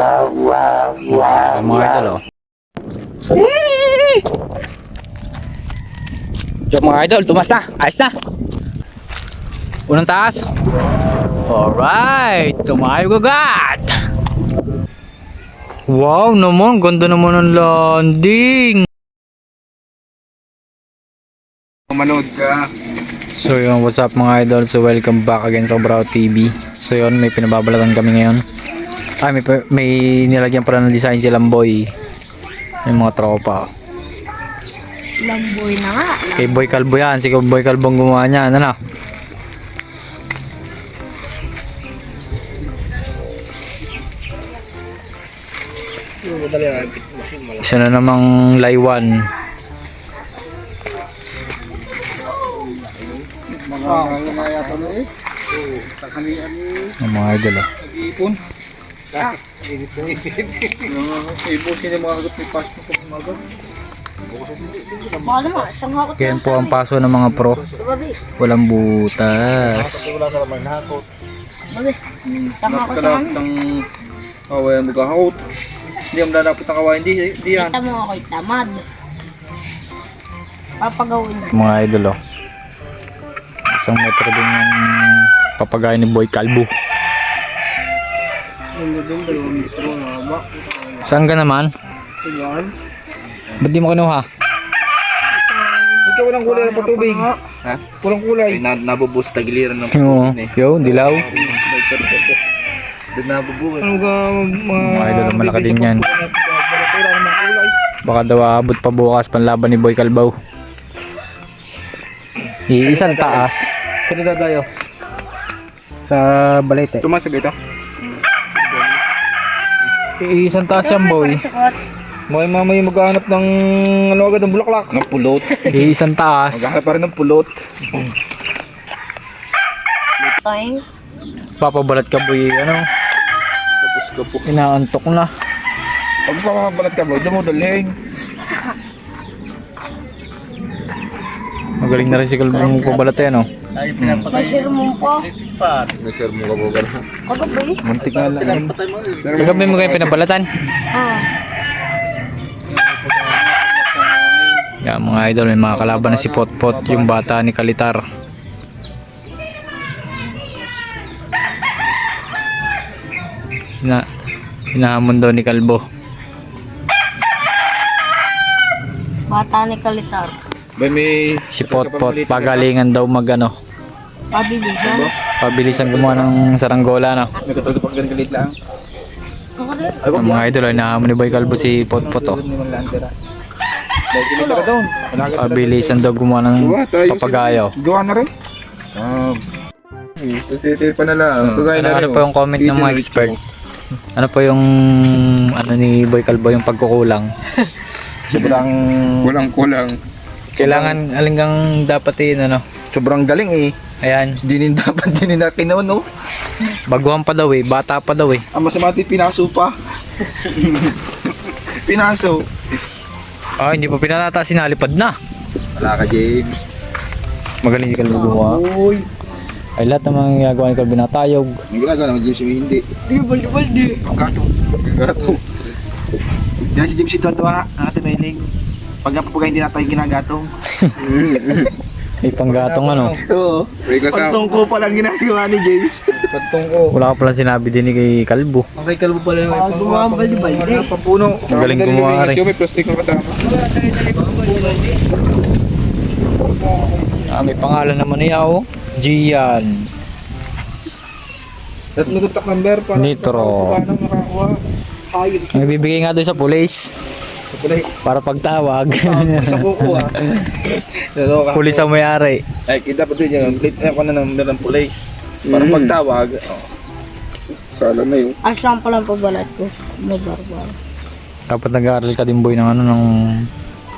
Ang mga idol oh. Yung mga idol, tumas na. Ayos na. Unang taas. Alright. Tumayo gagat. Wow naman. Ganda naman ng landing. Manood ka. So yun, what's up mga idol? So welcome back again sa Brao TV. So yun, may pinababalatan kami ngayon. Ay, may, pa- may nilagyan pala ng design si Lamboy. Yung mga tropa. Lamboy na nga. Kay Boy Calvo yan. Si Boy Calvo ang gumawa niyan. Ano? Isa na namang laywan. Mga na. Ang mga idol oh. Ah, Ibon sila mga kagat may passport ko kumagat. Baka naman, siyang hakot Yan po ang paso ng mga pro. sa. Walang butas. Wala ka naman nakot. Babi, tama ko Nakalap naman. ng kawayan mo kahot. Hindi ang dadapot ang kawayan. Di, di yan. Kita mo ako'y tamad. Papagawin mo. Mga idol oh. Isang metro din yung papagay ni Boy Calvo. Ang ganda dalawang metro haba. Saan ka naman? Yan. Ba't di mo kinuha? Ba't ka walang kulay ng patubig? Ha? Walang kulay. na nabubus tagiliran ng Yung, yung dilaw. Doon nabubuhay. Ano ka mga... Mga idol, malaki din yan. Baka daw aabot pa bukas panlaban ni Boy Calvo. Iisang taas. Saan dadayo? Sa balete. Tumasag ito? Iisang taas yan boy. May mamay maghahanap ng ano agad ng bulaklak. Ng pulot. Iisang taas. Maghanap pa rin ng pulot. Toing. Papabalat ka boy. Ano? Tapos ka po. Inaantok na. Pag pakabalat ka mo dalhin. Magaling na rin si Calvo pabalat eh no. Masir mo po. Nasir mo ka po ka na. Kagabi. Muntik nga lang. Kagabi mo kayo pinabalatan. Ah. Yan mga idol, may mga kalaban na si Potpot, yung bata ni Kalitar. Na, hinahamon daw ni Kalbo. Bata ni Kalitar. Ba may... Si Potpot, pagalingan daw mag ano, Pabilisan. pabilisan gumawa ng saranggola no. May katulad pag galit lang. Ang mga idol, ay hinahamon ni Boy Kalbo si Potpot oh. Ka Pabilisan daw gumawa ng papagayo. Gawa na rin. Ah. Tapos detail pa na lang. Kagaya Ano, ano po yung comment ng mga expert? Ano po yung ano ni Boy Kalbo yung pagkukulang? Sobrang... Walang kulang. Kailangan alinggang dapat yun ano. Sobrang galing eh. Ayan, Di nin dapat di nin na kinaon no. baguhan pa daw eh, bata pa daw eh. Ang masamati pinaso pa. pinaso. Ah, hindi pa pinatata, sinalipad na. Wala ka James. Magaling si Kalbo gumawa. Uy. Ay lahat ng mga ginagawa ni Kalbo natayog. May ginagawa naman James yung hindi. Di baldi-baldi. Ang gato. Gato. Yan si James ito tuwa, ang ate Mailing. Pag napapagay hindi natin ginagatong. May panggatong ano. Oo. Pagtungko pa lang ginagawa ni James. Pagtong ko. Wala ka pala sinabi din ni kay Kalbo. Ang kay kalbo pala yung Ah, gumawa ang baldi-baldi. Pampuno. Magaling gumawa rin. May plastic na kasama. Ah, may pangalan naman niya oh. Gian. At nagkontak number para Nitro. Nagbibigay nga doon sa police. Para pagtawag. Sa kuko ah. Ka. Pulis ang mayari. Ay, kita pa din yung plate na ako na ng ng police. Para Mm. pagtawag. Oh. Sala na yun. As lang pala ang pagbalat ko. May barbar. Dapat nag-aaral ka din boy ng ano ng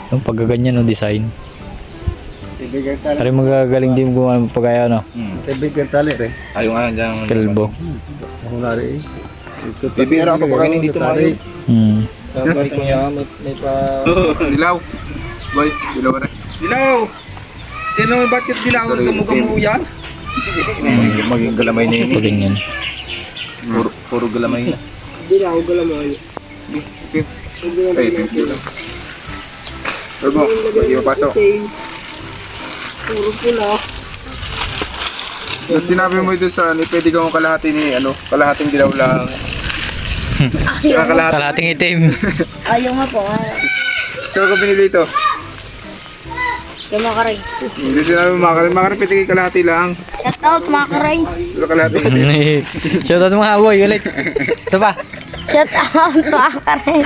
ng paggaganyan no design. Kaibigan tali. Pero magagaling din gumawa ng pagkaya no. Kaibigan tali rin. Ayaw nga dyan. Si Kalbo. Ako na rin. Bibira ako pagkainin dito mga Hmm. Dapat niya may, may pa... Dilaw. Boy, dilaw rin. Dilaw! Sino bakit dilaw? Gamu-gamu yan? Maging, maging galamay na yun. Puro, puro galamay na. Dilaw, galamoy. Ay, thank you lang. Turbo, hindi mapasok. Puro pula. At sinabi mo ito sa ni pwede kang kalahati ni ano, kalahating dilaw lang. Saka kalahati. Kalating itim. Ayaw nga po. ah. Saan ko binili ito? Yung makaray. Hindi makarin, makarin pwede kay kalahati lang. Shout out, makaray. Pero kalahati. Shoutout mga boy ulit. Ito pa. Shout out, makaray.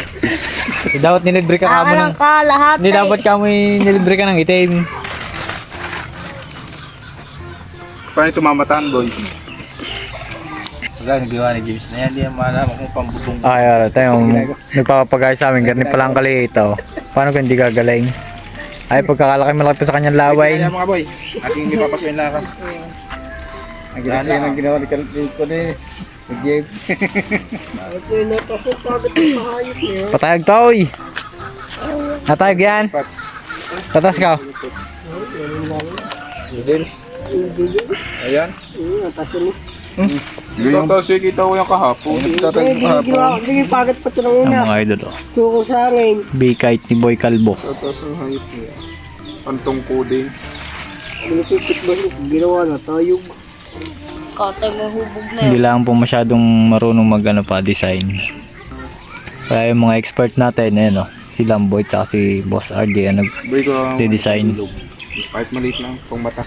Dapat nilibre ka kamo ng... Ka lahat. Hindi dapat kamo nilibre ka ng itim. Paano ito mamataan, boy? Wala, nagawa ni James na yan. Hindi yan malaman kung pambubong. Ay, ara, tayo. Nagpapagay sa amin. Ganun palang kaliit. Oh. Paano kung hindi gagaling? Ay, pagkakalaki malaki pa sa kanyang laway. Kaya mga boy, ating ipapasok yung lakad. Ang ginawa ang ginawa ni Kalpin ko ni ni James. Ito niya. Patayag to, oy. Natayag yan. Tatas ka. James. Ayan. Yung napasok niya. Ito, tapos kita ko yung kahapon. Hindi, ginawa ko. Hindi, pagod pa ito ng Ang una. mga idol. Oh. Suko sa akin. Big-kite ni Boy Kalbo. Ito, tapos ang hayop niya. Pantong coding. Binitipit ba siya? Ginawa na tayog. Katay mo hubog na Hindi lang po masyadong marunong mag ano pa, design. Kaya yung mga expert natin, eh, no? Si Lamboy at si Boss RJ, ano, Boy ko ang de-design. kahit maliit lang, pang mata.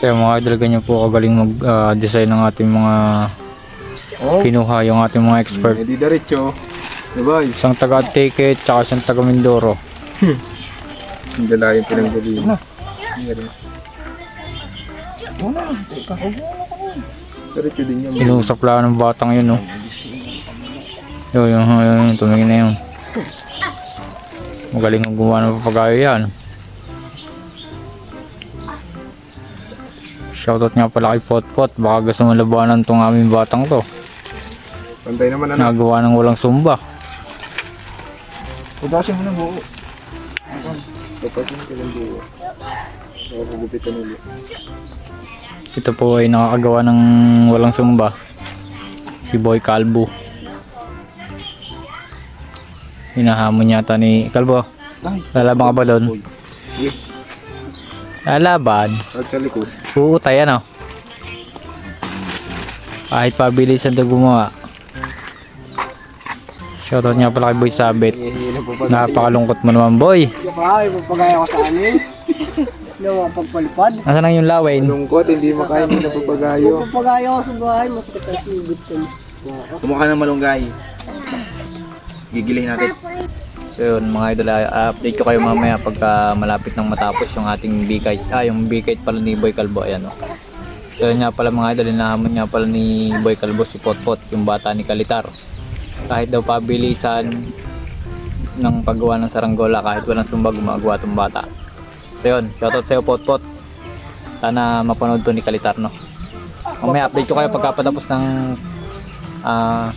Kaya mga idol, ganyan po kagaling mag-design ng ating mga Oh, kinuha yung ating mga expert. Hindi diretso. Diba? Isang taga ticket tsaka isang taga Mindoro. Hindi dala yung pinanggaling. Diretso din yan. Inusap lang ng batang yun, no? Yun, yun, yun, yun, tumingin na yun. Magaling ang gumawa ng papagayo yan. Shoutout nga pala kay Potpot. Baka gusto mo labanan tong aming batang to. Pantay naman ano. Nagawa ng walang sumba. Pudasin mo na buo. Pudasin mo lang buo. Ako pagupitan ulit. Ito po ay nakakagawa ng walang sumba. Si Boy Calvo. Hinahamon yata ni Calvo. Lalaban ka ba doon? Lalaban. At sa likod. Puutay ano. Kahit pabilisan daw gumawa. Shoutout nga pala kay Boy Sabit. Napakalungkot mo naman boy. Ay, ko sa amin. Hindi ako makapagpalipad. Nasaan na yung lawain? Lungkot, hindi makain ng napapagayo. Magpagaya ko sa bahay, masakit ang ko. Kumukha ng malunggay. Gigilihin natin. So yun mga idol, ah, update ko kayo mamaya pagka malapit nang matapos yung ating bikite. Ah, yung bikite pala ni Boy Calvo, ayan o. So yun nga pala mga idol, inahamon nga pala ni Boy Calvo si Potpot, yung bata ni Kalitar. Kahit daw pabilisan ng paggawa ng saranggola, kahit walang sumbag, gumagawa tong bata. So yun, shoutout sa'yo Potpot. Sana mapanood to ni Kalitar, no? Mamaya update ko kayo pagkapatapos ng ah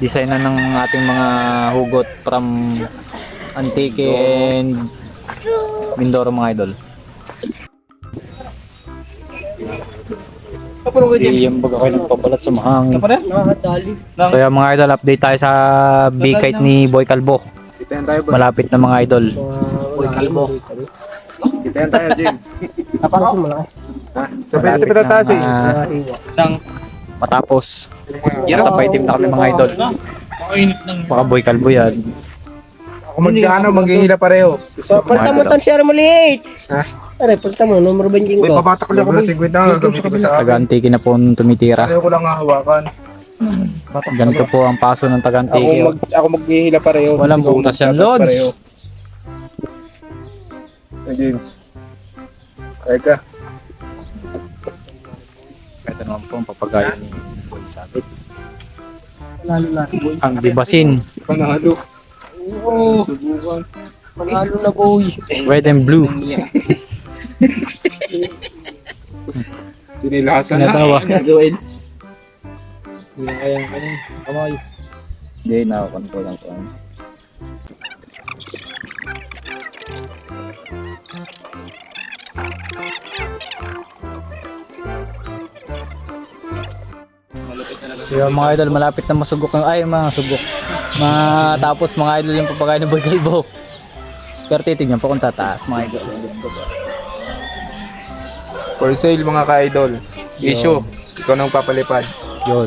design na ng ating mga hugot from Antique and Mindoro mga idol. Iyang baga kayo nagpabalat sa mahangin. So yung mga idol, update tayo sa B-kite ni Boy tayo ba? Malapit na mga idol. Uy, kalbo. Kitayan tayo, Jim. Napaka malaki. Ha? Sa pwede pa tataas eh. Ah, Nang matapos. Nasa paitim na kami mga idol. Baka Boy Calvo yan. Kung magkano, maghihila pareho. Pagta mo tan siya maliit. Ha? Aray, pagta mo, numero 25 Uy, ko. papatak ko lang ako. Sobrang 50 na, gagamitin ko sa akin. Antique na po tumitira. Pareho ko lang hahawakan. Ganito po ang paso ng Ako, mag, ako maghihila pareho. Walang Ikaw butas yan, magtatas Lods. pareho. Hey, James. Kaya ka. Naman po ang papagayo ni Boy Sabit. Panalo na. Ang dibasin, Panalo. Oo, Subukan. panalo na boy. red and blue. Sinilasan na. Tinatawa. Gagawin. Hindi kaya kanin. Kamay. Hindi, nakakontrol lang ko. So yung mga idol, malapit na masugok yung, ay mga sugok. Matapos mga idol yung papakain ng Boy Kalbo. Pero titignan po kung tataas mga idol. For sale mga ka-idol. Issue. Ikaw nang papalipad. Yun.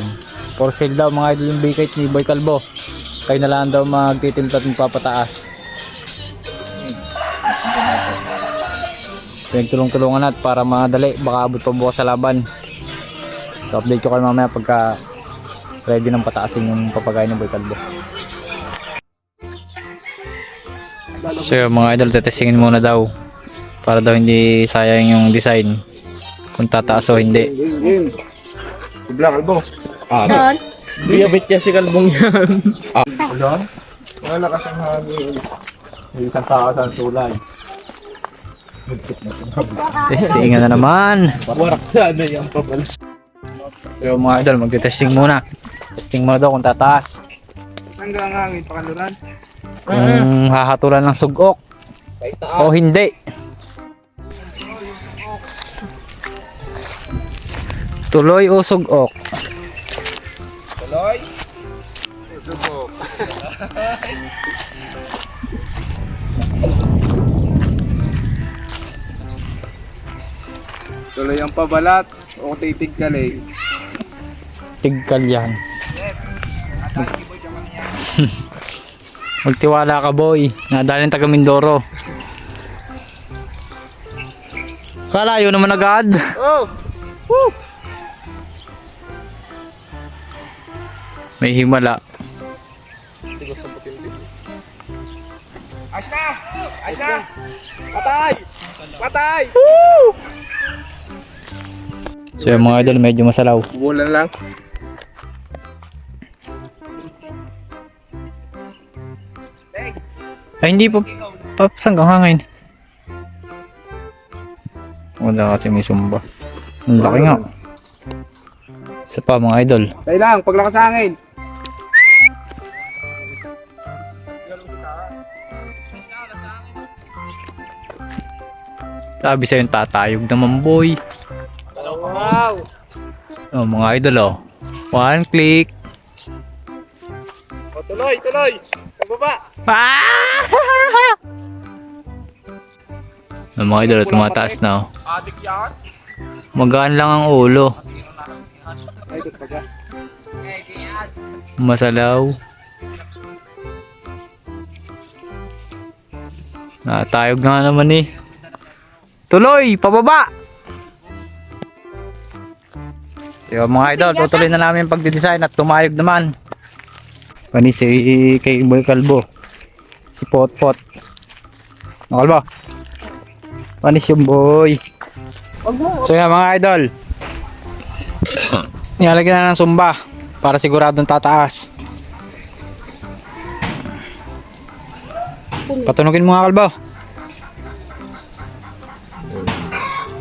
For sale daw mga idol yung bikite ni Boy Kalbo. Kayo na lang daw magtitimpla at magpapataas. Pinagtulong-tulungan natin para madali. Baka abot pa bukas sa laban. So update ko kayo mamaya pagka ready ng pataasin yung papagay ng Boy Kalbo. So yun, mga idol, tetestingin muna daw. Para daw hindi sayang yung design. Kung tataas o hindi. Kubla, kalbo. Saan? Biyabit niya si Kalbong yan. Ulan? Wala kasi ang hangin. May isang tao sa tulay. Testingan na naman. Warak sana yung pabal. So mga idol, magte-testing muna. Testing muna daw kung tataas. Hanggang hangin, pakaluran. Kung hahatulan ng sugok. O hindi. Tuloy o sugok. Tuloy. Subok. Tuloy ang pabalat o titig kalay. Tigkal yan. Magtiwala ka boy. Nadalhin taga Mindoro. Kalayo naman agad. Oh! May himala. Ayos na! Ayos na! Patay! Patay! So yung mga idol medyo masalaw. Bulan lang. Ay hindi pa papasang kang hangin. Wala kasi may sumba. Ang laki nga. Isa pa mga idol. Tayo lang, paglakas sa hangin. Sabi sa'yo tatayog naman boy. Wow! Oh, mga idol oh. One click. O, tuloy, tuloy! Pababa! Ah! Ang mga idol tumataas na oh. Adik yan! Magaan lang ang ulo. Ay, dyan. Masalaw. Natayog nga naman eh. Tuloy! Pababa! Yo, mga idol, tutuloy na namin yung pagdidesign at tumayog naman. Pani si kay Boy Kalbo. Si Potpot. Ano Kalbo? Panis yung boy. So yan mga idol. Nilalagyan na ng sumba para siguradong tataas. Patunogin mo nga kalbo.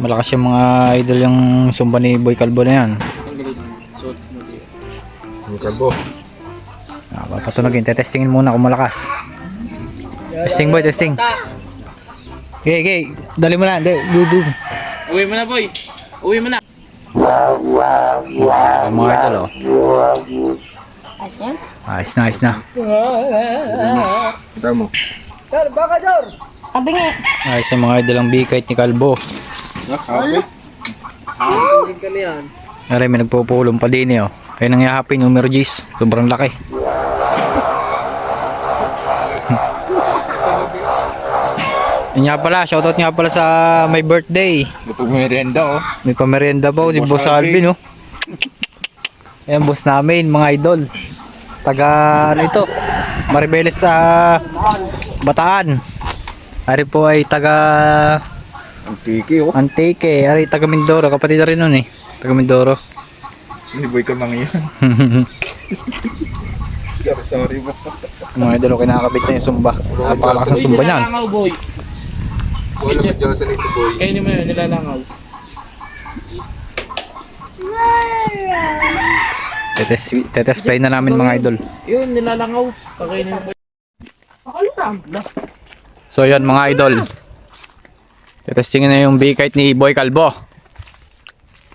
Malakas yung mga idol yung sumba ni Boy Kalbo na yan. Kalbo. Ah, patunogin, tetestingin muna kung malakas. Testing boy, testing. Okay, okay. Dali mo na. Dali, dudu. Uwi mo na, boy! Uwi mo na! Ang mga idol oh. Ayos na, ayos na. Kita mo. Sir, baka Jor! Sabi nga. Ayos ang mga idol ang bikite ni Kalbo. Nasabi. Na. Aray, may nagpupulong pa din eh oh. Kaya nang yahapin, numero G's. Sobrang laki. Yan nga pala, shoutout nga pala sa my birthday. Lupag merienda, oh. May pamerienda pa oh, si Boss Alvin oh. Ayan, boss namin, mga idol. Taga, ano ito? Maribeles sa Bataan. Ari po ay taga tiki, oh. Antique. Ari taga Mindoro. Kapatid na rin nun eh. Taga Mindoro. Hindi boy ka mga yan. Sorry, sorry mga idol, kinakabit na yung sumba. Napakalakas ng sumba niyan. Wala mo sa nito, boy. Kainin mo yun, nilalangaw. Tetes, tetes play na namin mga idol. Yun, nilalangaw. Kakainin mo. So yan mga idol. Testingin na yung B-kite ni Boy Calvo.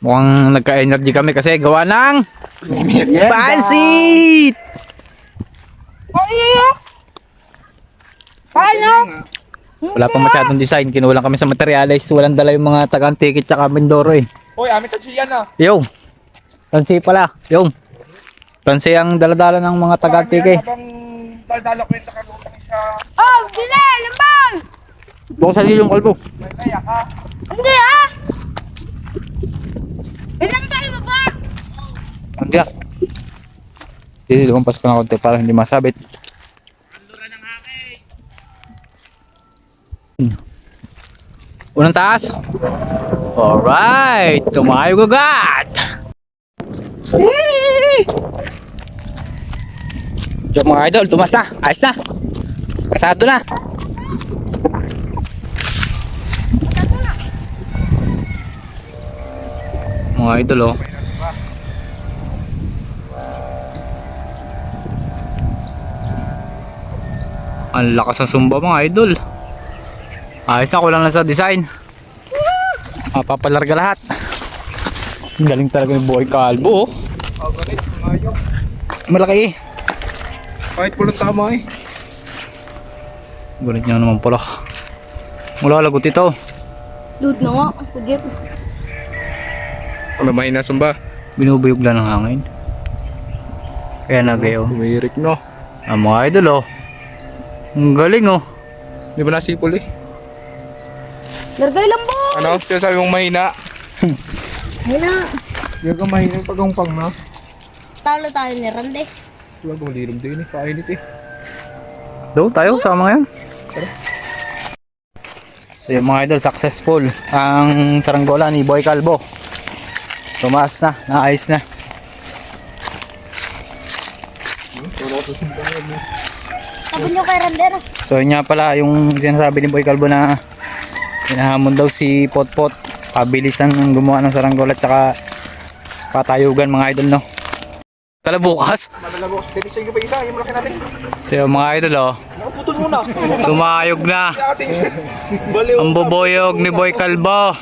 Mukhang nagka-energy kami kasi gawa ng pansit! Wala pang masyadong design. Kinulang kami sa materials. Walang dala yung mga taga-ticket tsaka Mindoro eh. Hoy, amin tayo yan ah. Yo! Tansi pala. Yo! Tansi ang daladala ng mga taga-ticket. Habang daldala ko yung nakalutang sa... Oh, gila, lamang! Bukasan niyo yung kalbo. May kaya ka. Hindi ah! Ilan ba? Hindi ah. Hindi, lumampas ka na konti para hindi masabit. Unang taas. Alright, tumayo gagat. Diyan mga idol, tumas na. Ayos na. Kasado na. Mga idol oh. Ang lakas ng sumba mga idol. Ayos ako lang lang sa design. Mapapalarga lahat. Galing talaga yung buhay kalbo. oh. Ayaw. Malaki eh. Kahit pulang tama eh. Gulit niya naman pala. Mula lagot ito. Dude na nga, Jeff. Ano mahina sumba? Binubuyog lang ng hangin. Kaya nagayo. Tumirik no. Ang mga idol oh. Ang galing oh. Di ba nasipol eh? Largay lang po! Ano? Sinasabi mong mahina? Hina. Di ka mahina yung pagungpang na. Talo tayo ni Randy. Diba bang lirom din eh. Kainit eh. Doon tayo, sama ngayon. So yung mga idol, successful ang saranggola ni Boy Calvo. Tumaas na, naayos na. Sabi niyo kay Randy ano? So yun nga pala yung sinasabi ni Boy Calvo na hinahamon daw si Potpot. Pabilisan ng gumawa ng saranggola at saka patayugan mga idol no. Kala bukas. Madala ko. Pwede sa pa isa. Yung malaki natin. So mga idol oh, Nakaputol muna. tumayog na. Ang buboyog ni Boy ating.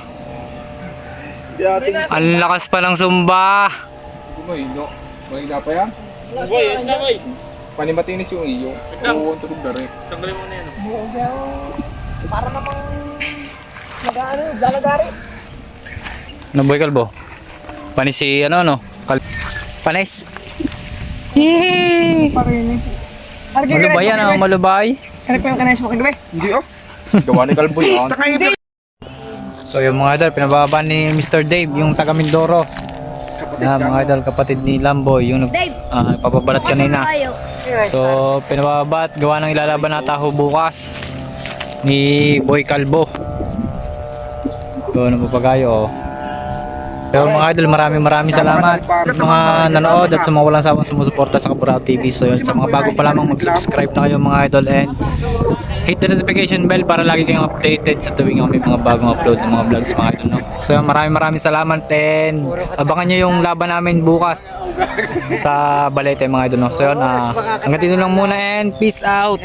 Ang lakas pa ng sumba. Mahina. Mahina pa yan? Boy, yes na boy. Panimatinis yung iyo. Oo, tulog na rin. Ano Boy Calvo? Panis si ano no? Kal Panis. Yee! Malubay yan oh, malubay. Hindi oh. Gawa ni Kalbo yan. So yung mga idol, pinababa ni Mr. Dave, yung taga Mindoro. Na mga idol, kapatid ni Lamboy, yung nag, Dave! ah, papabalat kanina. So pinababa at gawa ng ilalaban na taho bukas ni Boy Calvo. So ano pa pagayo oh. Pero mga idol, maraming maraming salamat sa mga nanood at sa mga walang sawang sumusuporta sa Kaburao TV. So yun, sa mga bago pa lamang mag-subscribe na kayo mga idol and hit the notification bell para lagi kayong updated sa tuwing kami mga bagong upload ng mga vlogs mga idol. No? So yun, maraming maraming salamat and abangan nyo yung laban namin bukas sa Balete mga idol. No? So yun, ah, hanggang dito lang muna and peace out!